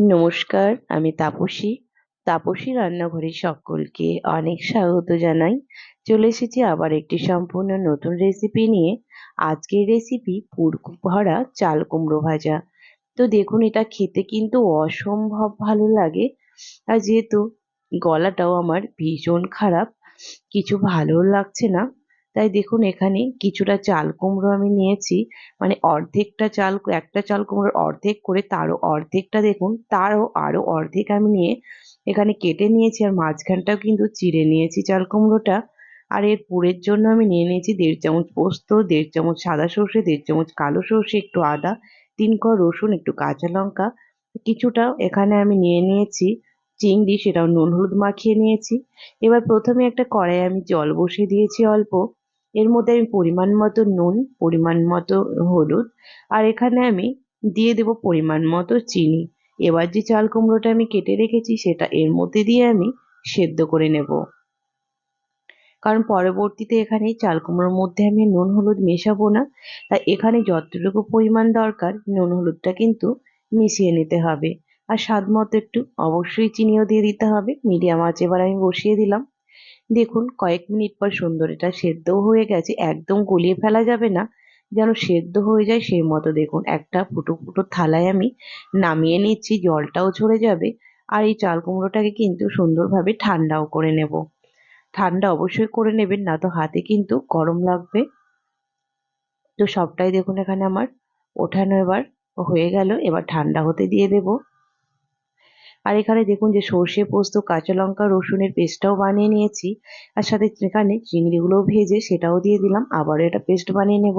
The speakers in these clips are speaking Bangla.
নমস্কার, আমি তাপসী। তাপসী রান্নাঘরে সকলকে অনেক স্বাগত জানাই। চলে এসেছি আবার একটি সম্পূর্ণ নতুন রেসিপি নিয়ে। আজকের রেসিপি পুর ভরা চাল কুমড়ো ভাজা। তো দেখুন, এটা খেতে কিন্তু অসম্ভব ভালো লাগে। আর যেহেতু গলাটাও আমার ভীষণ খারাপ, কিছু ভালো লাগছে না। তাই দেখুন এখানে কিছুটা চাল কুমড়ো আমি নিয়েছি। মানে অর্ধেকটা চাল, একটা চাল কুমড়োর অর্ধেক করে তারও অর্ধেকটা দেখুন, তারও আরও অর্ধেক আমি নিয়ে এখানে কেটে নিয়েছি আর মাঝখানটাও কিন্তু চিড়ে নিয়েছি চাল কুমড়োটা। আর এর পুরের জন্য আমি নিয়ে নিয়েছি দেড় চামচ পোস্ত, দেড় চামচ সাদা সর্ষে, দেড় চামচ কালো সর্ষে, একটু আদা, তিন ক রসুন, একটু কাঁচা লঙ্কা। কিছুটা এখানে আমি নিয়ে নিয়েছি চিংড়ি, সেটাও নুন হলুদ মাখিয়ে নিয়েছি। এবার প্রথমে একটা কড়াই আমি জল বসিয়ে দিয়েছি অল্প। এর মধ্যে আমি পরিমাণ মতো নুন, পরিমাণ মতো হলুদ, আর এখানে আমি দিয়ে দেব পরিমাণ মতো চিনি। এবার যে চাল কুমড়োটা আমি কেটে রেখেছি, সেটা এর মধ্যে দিয়ে আমি সেদ্ধ করে নেব। কারণ পরবর্তীতে এখানে চাল কুমড়োর মধ্যে আমি নুন হলুদ মেশাবো না, তাই এখানে যতটুকু পরিমাণ দরকার, নুন হলুদটা কিন্তু মিশিয়ে নিতে হবে। আর স্বাদ মতো একটু অবশ্যই চিনিও দিয়ে দিতে হবে। মিডিয়াম আঁচ এবার আমি বসিয়ে দিলাম। দেখুন, কয়েক মিনিট পর সুন্দর এটা সেদ্ধও হয়ে গেছে, একদম গলিয়ে ফেলা যাবে না। যেন সেদ্ধ হয়ে যায় সেই মতো দেখুন, একটা ফুটো ফুটো থালায় আমি নামিয়ে নিচ্ছি, জলটাও ঝরে যাবে। আর এই চাল কুমড়োটাকে কিন্তু সুন্দরভাবে ঠান্ডাও করে নেব। ঠান্ডা অবশ্যই করে নেবেন, না তো হাতে কিন্তু গরম লাগবে। তো সবটাই দেখুন এখানে আমার ওঠানো এবার হয়ে গেল, এবার ঠান্ডা হতে দিয়ে দেবো। আর এখানে দেখুন যে সর্ষে পোস্ত, কাঁচা লঙ্কা, রসুনের পেস্টটাও বানিয়ে নিয়েছি। আর সাথে এখানে চিংড়িগুলোও ভেজে সেটাও দিয়ে দিলাম। আবারও এটা পেস্ট বানিয়ে নেব।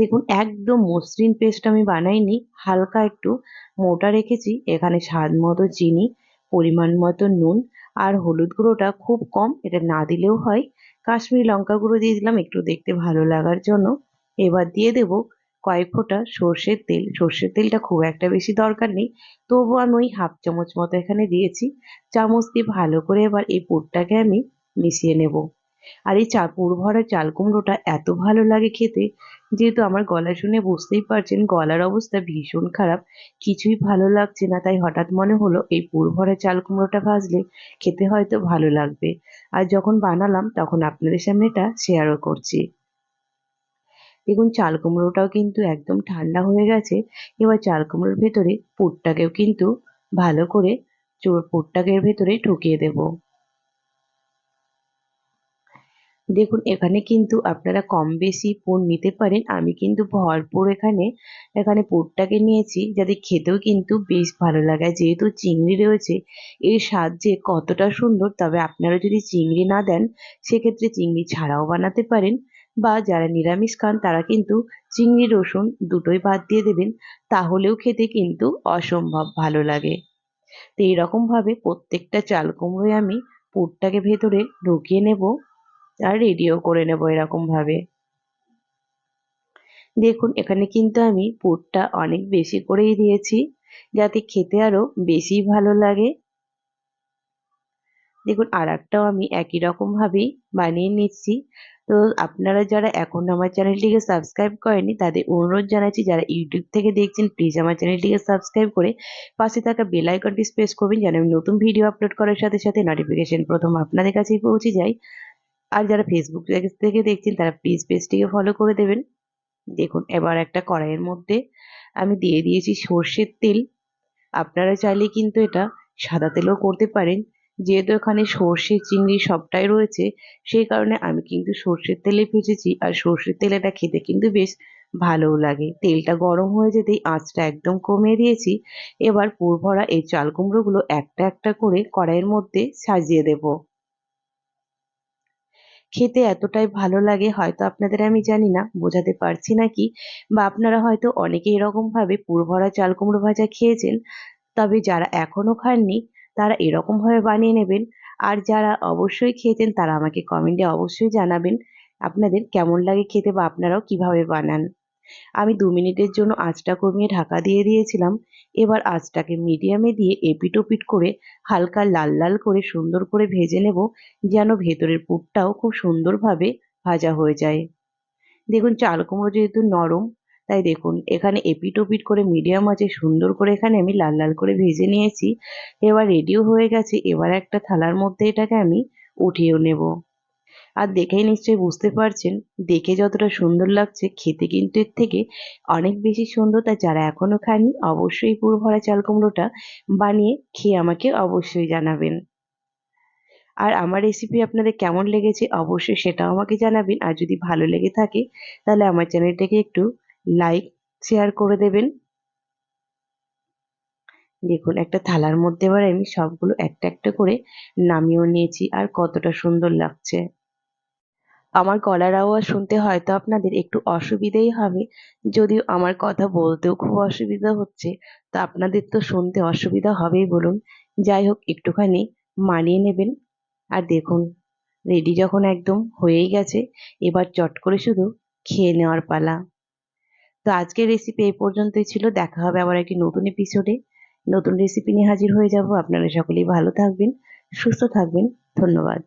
দেখুন একদম মসৃণ পেস্ট আমি বানাইনি, হালকা একটু মোটা রেখেছি। এখানে স্বাদ মতো চিনি, পরিমাণ মতো নুন আর হলুদ গুঁড়োটা খুব কম, এটা না দিলেও হয়। কাশ্মীরি লঙ্কা গুঁড়ো দিয়ে দিলাম, একটু দেখতে ভালো লাগার জন্য। এবার দিয়ে দেবো কয়েক ফোঁটা সর্ষের তেল। সর্ষের তেলটা খুব একটা বেশি দরকার নেই। তবু আমি ওই হাফ চামচ মতো এখানে দিয়েছি। চামচ দিয়ে ভালো করে এবার এই পুরটাকে আমি মিশিয়ে নেব। আর এই চা পুর ভরা চাল কুমড়োটা এত ভালো লাগে খেতে, যেহেতু আমার গলা শুনে বুঝতেই পারছেন গলার অবস্থা ভীষণ খারাপ, কিছুই ভালো লাগছে না। তাই হঠাৎ মনে হলো এই পুর ভরা চাল কুমড়োটা ভাজলে খেতে হয়তো ভালো লাগবে। আর যখন বানালাম তখন আপনাদের সামনে এটা শেয়ারও করছি। দেখুন চাল কুমড়োটাও কিন্তু একদম ঠান্ডা হয়ে গেছে। এবার চাল কুমড়োর ভেতরে পুরটাকেও কিন্তু ভালো করে পুরটাকে এর ভেতরে ঢুকিয়ে দেব। দেখুন, এখানে কিন্তু আপনারা কম বেশি পুর নিতে পারেন। আমি কিন্তু ভরপুর এখানে এখানে পুরটাকে নিয়েছি যাতে খেতেও কিন্তু বেশ ভালো লাগে। যেহেতু চিংড়ি রয়েছে, এর স্বাদ যে কতটা সুন্দর, তবে আপনারা যদি চিংড়ি না দেন, সেক্ষেত্রে চিংড়ি ছাড়াও বানাতে পারেন। বা যারা নিরামিষ খান, তারা কিন্তু চিংড়ি, রসুন দুটোই বাদ দিয়ে দেবেন। তাহলেও খেতে কিন্তু অসম্ভব ভালো লাগে। তো এইরকমভাবে প্রত্যেকটা চাল কুমড়োয় আমি পুরটাকে ভেতরে ঢুকিয়ে নেব আর রেডিও করে নেব এরকমভাবে। দেখুন, এখানে কিন্তু আমি পুরটা অনেক বেশি করেই দিয়েছি, যাতে খেতে আরও বেশি ভালো লাগে। দেখুন আর একটাও আমি একই রকমভাবেই বানিয়ে নিচ্ছি। তো আপনারা যারা এখন আমার চ্যানেলটিকে সাবস্ক্রাইব করেনি তাদের অনুরোধ জানাচ্ছি যারা ইউটিউব থেকে দেখছেন প্লিজ আমার চ্যানেলটিকে সাবস্ক্রাইব করে পাশে থাকা বেল আইকনটি প্রেস করবেন যেন আমি নতুন ভিডিও আপলোড করার সাথে সাথে নোটিফিকেশন প্রথম আপনাদের কাছেই পৌঁছে যায়। আর যারা ফেসবুক থেকে দেখছেন, তারা প্লিজ পেজটিকে ফলো করে দেবেন। দেখুন, এবার একটা কড়াইয়ের মধ্যে আমি দিয়ে দিয়েছি সর্ষের তেল। আপনারা চাইলে কিন্তু এটা সাদা তেলও করতে পারেন। যেহেতু এখানে সর্ষে, চিংড়ি সবটাই রয়েছে, সেই কারণে আমি কিন্তু সর্ষের তেলে ভেজেছি আর সর্ষের তেল এটা খেতে কিন্তু বেশ ভালোও লাগে। তেলটা গরম হয়ে যেতেই আঁচটা একদম কমিয়ে দিয়েছি। এবার পুর ভরা এই চাল কুমড়োগুলো একটা একটা করে কড়াইয়ের মধ্যে সাজিয়ে দেব। খেতে এতটাই ভালো লাগে, হয়তো আপনাদের আমি জানি না, বোঝাতে পারছি নাকি বা আপনারা হয়তো অনেকে এরকমভাবে পুর ভরা চাল কুমড়ো ভাজা খেয়েছেন, তবে যারা এখনও খাননি তারা এরকমভাবে বানিয়ে নেবেন। আর যারা অবশ্যই খেয়েছেন তারা আমাকে কমেন্টে অবশ্যই জানাবেন, আপনাদের কেমন লাগে খেতে বা আপনারাও কীভাবে বানান। আমি দু মিনিটের জন্য আঁচটা কমিয়ে ঢাকা দিয়ে দিয়েছিলাম। এবার আঁচটাকে মিডিয়ামে দিয়ে এপিট ওপিট করে হালকা লাল লাল করে সুন্দর করে ভেজে নেব, যেন ভেতরের পুরটাও খুব সুন্দরভাবে ভাজা হয়ে যায়। দেখুন, চাল কুমড়ো যেহেতু নরম তাই দেখুন, এখানে এপিট ওপিট করে মিডিয়াম আছে, সুন্দর করে এখানে আমি লাল লাল করে ভেজে নিয়েছি। এবার রেডিও হয়ে গেছে, এবার একটা থালার মধ্যে এটাকে আমি উঠিয়েও নেব। আর দেখেই নিশ্চয়ই বুঝতে পারছেন, দেখে যতটা সুন্দর লাগছে, খেতে কিন্তু এর থেকে অনেক বেশি সুন্দর। তাই যারা এখনও খাননি, অবশ্যই পুরো ভরা চাল কুমড়োটা বানিয়ে খেয়ে আমাকে অবশ্যই জানাবেন। আর আমার রেসিপি আপনাদের কেমন লেগেছে, অবশ্যই সেটাও আমাকে জানাবেন। আর যদি ভালো লেগে থাকে, তাহলে আমার চ্যানেলটাকে একটু লাইক শেয়ার করে দেবেন। দেখুন, একটা থালার মধ্যে এবার আমি সবগুলো একটা একটা করে নামিয়েও নিয়েছি, আর কতটা সুন্দর লাগছে। আমার গলার আওয়াজ শুনতে হয়তো আপনাদের একটু অসুবিধেই হবে, যদিও আমার কথা বলতেও খুব অসুবিধা হচ্ছে, তা আপনাদের তো শুনতে অসুবিধা হবেই বলুন। যাই হোক, একটুখানি মানিয়ে নেবেন। আর দেখুন রেডি যখন একদম হয়েই গেছে, এবার চট করে শুধু খেয়ে নেওয়ার পালা। তো আজকের রেসিপি এই পর্যন্তই ছিল। দেখা হবে আবার একটি নতুন এপিসোডে নতুন রেসিপি নিয়ে হাজির হয়ে যাব। আপনারা সকলেই ভালো থাকবেন, সুস্থ থাকবেন। ধন্যবাদ।